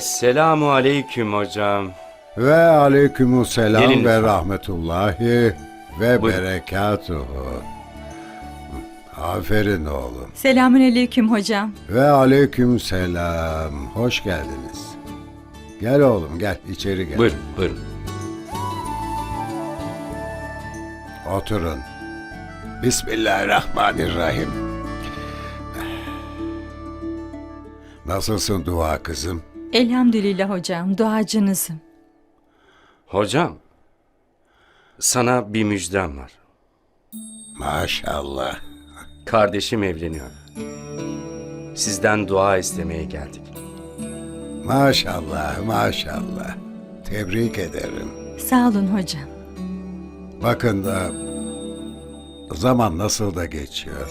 Esselamu aleyküm hocam. Ve aleykümselam Gelin ve lütfen. rahmetullahi ve Buyurun. berekatuhu. Aferin oğlum. Selamünaleyküm hocam. Ve aleykümselam. Hoş geldiniz. Gel oğlum gel içeri gel. Buyurun, buyurun. Oturun. Bismillahirrahmanirrahim. Nasılsın dua kızım? Elhamdülillah hocam, duacınızım. Hocam, sana bir müjdem var. Maşallah. Kardeşim evleniyor. Sizden dua istemeye geldik. Maşallah, maşallah. Tebrik ederim. Sağ olun hocam. Bakın da zaman nasıl da geçiyor.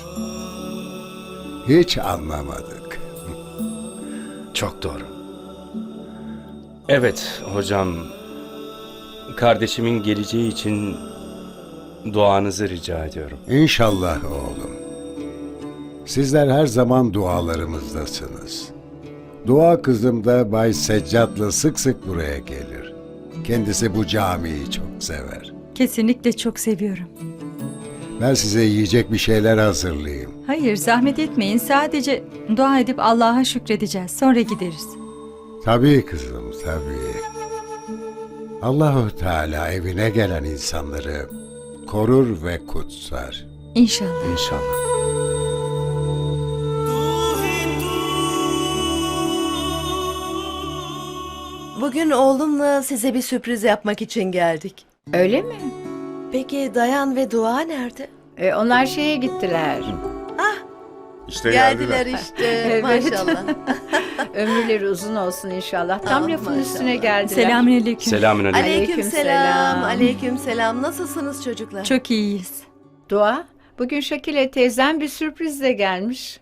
Hiç anlamadık. Çok doğru. Evet hocam, kardeşimin geleceği için duanızı rica ediyorum. İnşallah oğlum. Sizler her zaman dualarımızdasınız. Dua kızım da Bay Seccat'la sık sık buraya gelir. Kendisi bu camiyi çok sever. Kesinlikle çok seviyorum. Ben size yiyecek bir şeyler hazırlayayım. Hayır, zahmet etmeyin. Sadece dua edip Allah'a şükredeceğiz. Sonra gideriz. Tabii kızım, tabii. Allahu Teala evine gelen insanları korur ve kutsar. İnşallah. İnşallah. Bugün oğlumla size bir sürpriz yapmak için geldik. Öyle mi? Peki Dayan ve Dua nerede? E, onlar şeye gittiler. İşte geldiler, geldiler. işte Evet. maşallah. Ömürleri uzun olsun inşallah. Tam Ah, lafın maşallah. üstüne geldiler. Selamünaleyküm. Selamünaleyküm. aleyküm selam, Aleykümselam. aleyküm selam. Nasılsınız çocuklar? Çok iyiyiz. Dua, bugün Şakile teyzem bir sürprizle gelmiş.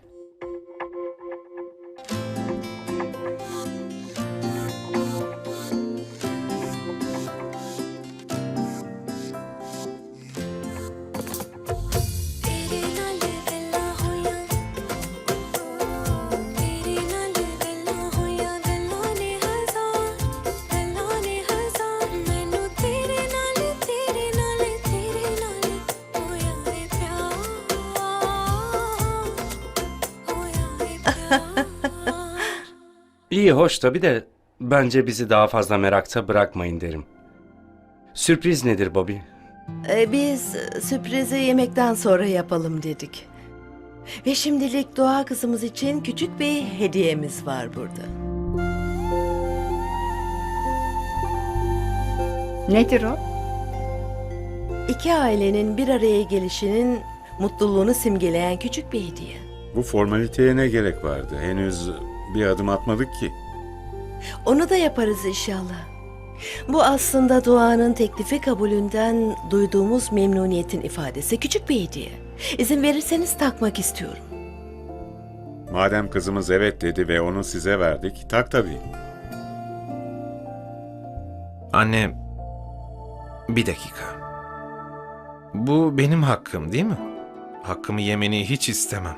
İyi hoş tabi de bence bizi daha fazla merakta bırakmayın derim. Sürpriz nedir Bobby? Ee, biz sürprizi yemekten sonra yapalım dedik. Ve şimdilik Dua kızımız için küçük bir hediyemiz var burada. Nedir o? İki ailenin bir araya gelişinin mutluluğunu simgeleyen küçük bir hediye. Bu formaliteye ne gerek vardı? Henüz bir adım atmadık ki. Onu da yaparız inşallah. Bu aslında duanın teklifi kabulünden duyduğumuz memnuniyetin ifadesi. Küçük bir hediye. İzin verirseniz takmak istiyorum. Madem kızımız evet dedi ve onu size verdik, tak tabii. Anne, bir dakika. Bu benim hakkım değil mi? Hakkımı yemeni hiç istemem.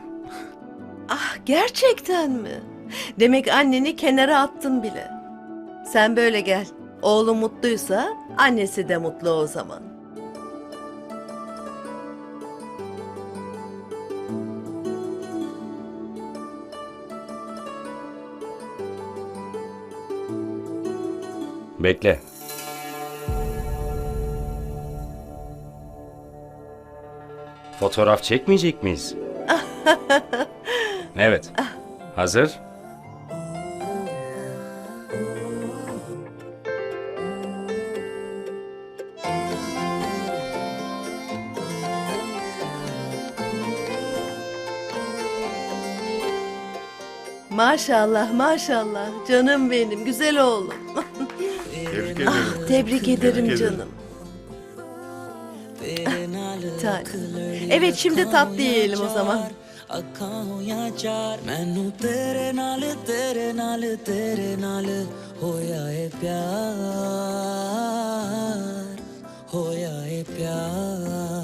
Ah gerçekten mi? Demek anneni kenara attın bile. Sen böyle gel. Oğlu mutluysa annesi de mutlu o zaman. Bekle. Fotoğraf çekmeyecek miyiz? evet. Hazır. Maşallah maşallah canım benim güzel oğlum. Tebrik ederim. Tebrik ederim ederim. canım. Tane. Evet şimdi tatlı yiyelim o zaman. ਅੱਖਾਂ ਹੋਈਆਂ ਚਾਰ ਮੈਨੂੰ ਤੇਰੇ ਨਾਲ ਤੇਰੇ ਨਾਲ ਤੇਰੇ ਨਾਲ ਹੋਇਆ ਏ ਪਿਆਰ ਹੋਇਆ ਏ ਪਿਆਰ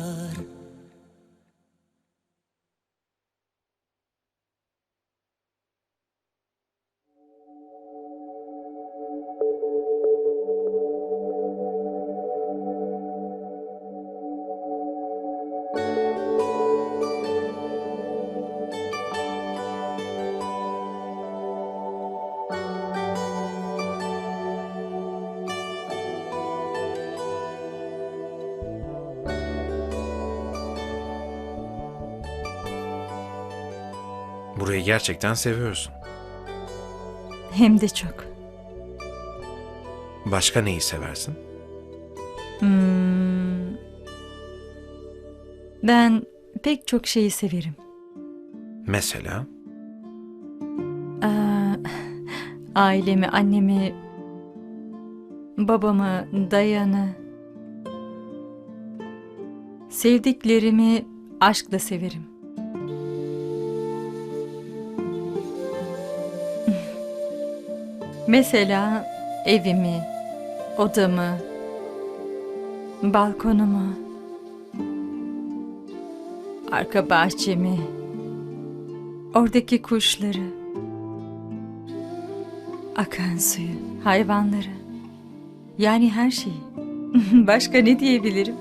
Burayı gerçekten seviyorsun. Hem de çok. Başka neyi seversin? Hmm. Ben pek çok şeyi severim. Mesela? Aa, ailemi, annemi, babamı, dayanı, sevdiklerimi aşkla severim. Mesela evimi, odamı, balkonumu, arka bahçemi, oradaki kuşları, akan suyu, hayvanları. Yani her şeyi. Başka ne diyebilirim?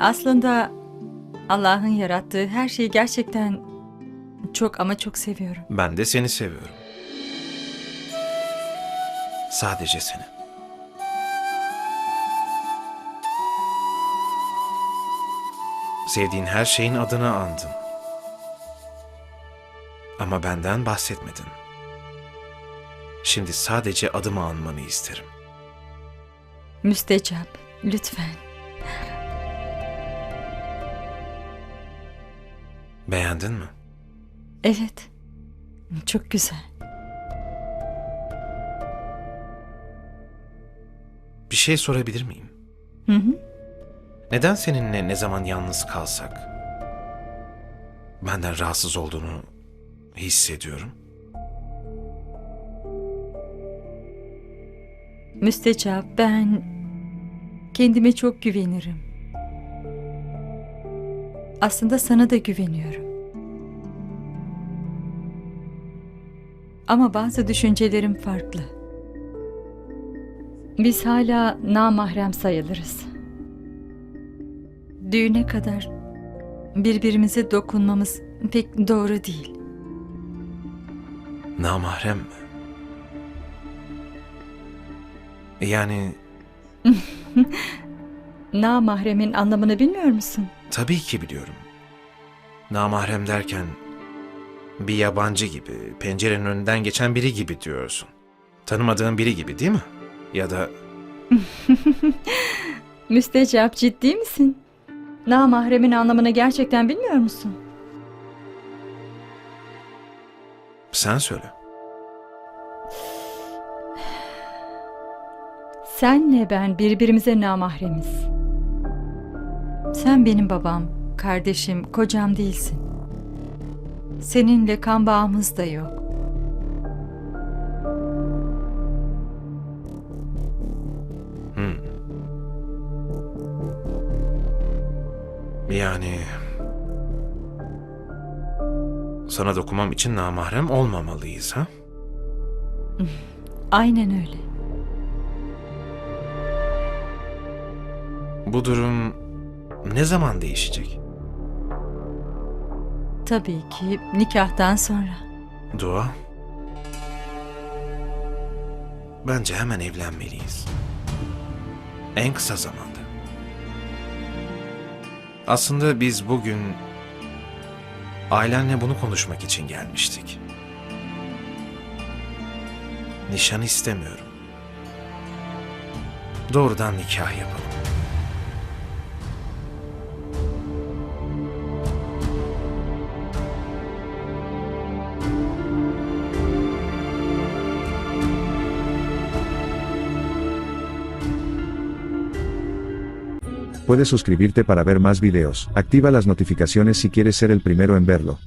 Aslında Allah'ın yarattığı her şeyi gerçekten çok ama çok seviyorum. Ben de seni seviyorum. Sadece seni. Sevdiğin her şeyin adını andın. Ama benden bahsetmedin. Şimdi sadece adımı anmanı isterim. Müstecap, lütfen. Beğendin mi? Evet, çok güzel. Şey sorabilir miyim? Hı hı. Neden seninle ne zaman yalnız kalsak benden rahatsız olduğunu hissediyorum? Müstecap, ben kendime çok güvenirim. Aslında sana da güveniyorum. Ama bazı düşüncelerim farklı. Biz hala namahrem sayılırız. Düğüne kadar birbirimize dokunmamız pek doğru değil. Namahrem mi? Yani Namahremin anlamını bilmiyor musun? tabii ki biliyorum. Namahrem derken bir yabancı gibi, pencerenin önünden geçen biri gibi diyorsun. Tanımadığın biri gibi değil mi? Ya da Müstecap ciddi misin? Namahremin anlamını gerçekten bilmiyor musun? sen söyle. Senle ben birbirimize namahremiz. Sen benim babam, kardeşim, kocam değilsin. Seninle kan bağımız da yok. Yani sana dokunmam için namahrem olmamalıyız ha? Aynen öyle. Bu durum ne zaman değişecek? Tabii ki nikahtan sonra. Dua. Bence hemen evlenmeliyiz. En kısa zamanda. Aslında biz bugün ailenle bunu konuşmak için gelmiştik. Nişan istemiyorum. Doğrudan nikah yapalım. Puedes suscribirte para ver más videos. Activa las notificaciones si quieres ser el primero en verlo.